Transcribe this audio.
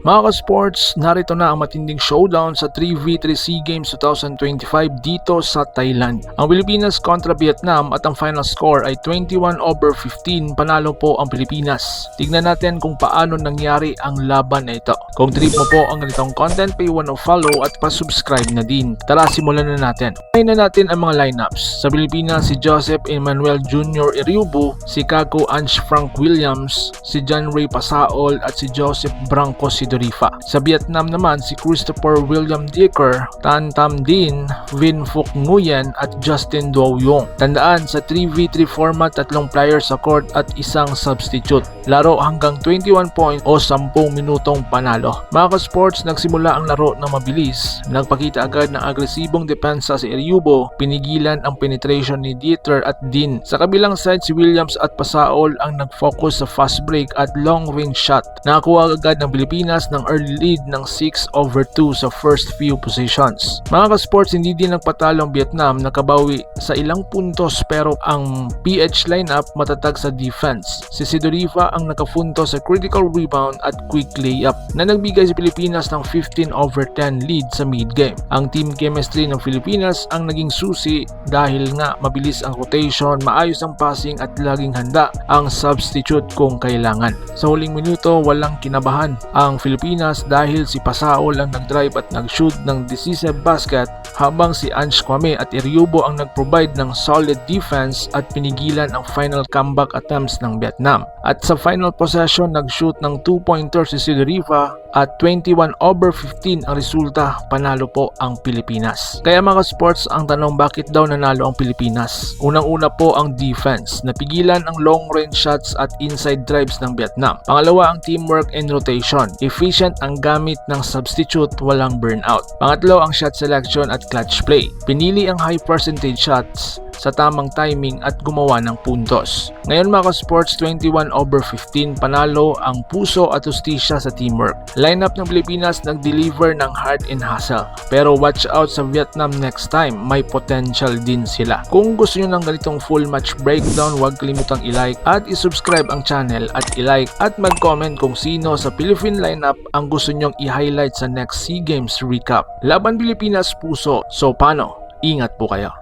Mga ka-sports, narito na ang matinding showdown sa 3v3 SEA Games 2025 dito sa Thailand. Ang Pilipinas kontra Vietnam at ang final score ay 21 over 15 panalo po ang Pilipinas. Tignan natin kung paano nangyari ang laban na ito. Kung trip mo po ang ganitong content, paiwan o follow at pa-subscribe na din. Tara, simulan na natin. Ngayon na natin ang mga lineups. Sa Pilipinas, si Joseph Emmanuel Jr. Iriubu, si Kako Ange Frank Williams, si John Ray Pasaol at si Joseph Branco Sidorifa. Sa Vietnam naman, si Christopher William Dicker, Tan Tam Din, Vin Phuc Nguyen at Justin Duo Yong. Tandaan, sa 3v3 format, tatlong players sa court at isang substitute. Laro hanggang 21 points o 10 minutong panalo. Mga ka-sports, nagsimula ang laro na mabilis. Nagpakita agad ng agresibong depensa si Eriubo, pinigilan ang penetration ni Dieter at Din. Sa kabilang side, si Williams at Pasaol ang nag-focus sa fast break at long range shot. Nakakuha agad ng Pilipinas ng early lead ng 6 over 2 sa first few positions. Mga ka-sports, hindi din nagpatalo ang Vietnam nakabawi sa ilang puntos pero ang PH lineup matatag sa defense. Si Sidorifa ang nakafunto sa critical rebound at quick layup na nagbigay sa Pilipinas ng 15 over 10 lead sa mid-game. Ang team chemistry ng Pilipinas ang naging susi dahil nga mabilis ang rotation, maayos ang passing at laging handa ang substitute kung kailangan. Sa huling minuto, walang kinabahan ang Pilipinas dahil si Pasaol ang nag-drive at nag-shoot ng decisive basket habang si Ange Kwame at Iriubo ang nag-provide ng solid defense at pinigilan ang final comeback attempts ng Vietnam. At sa final possession, nag-shoot ng 2-pointer si Sidorifa at 21 over 15 ang resulta, panalo po ang Pilipinas. Kaya mga sports, ang tanong bakit daw nanalo ang Pilipinas? Unang-una po ang defense, napigilan ang long range shots at inside drives ng Vietnam. Pangalawa ang teamwork and rotation, efficient ang gamit ng substitute, walang burnout. Pangatlo ang shot selection at clutch play. Pinili ang high percentage shots sa tamang timing at gumawa ng puntos. Ngayon mga sports 21 over 15 panalo ang puso at justisya sa teamwork. Lineup ng Pilipinas nag-deliver ng hard and hustle. Pero watch out sa Vietnam next time, may potential din sila. Kung gusto nyo ng ganitong full match breakdown, huwag kalimutang i-like at i-subscribe ang channel at i-like at mag-comment kung sino sa Philippine lineup ang gusto nyong i-highlight sa next SEA Games recap. Laban Pilipinas puso, so paano? Ingat po kayo.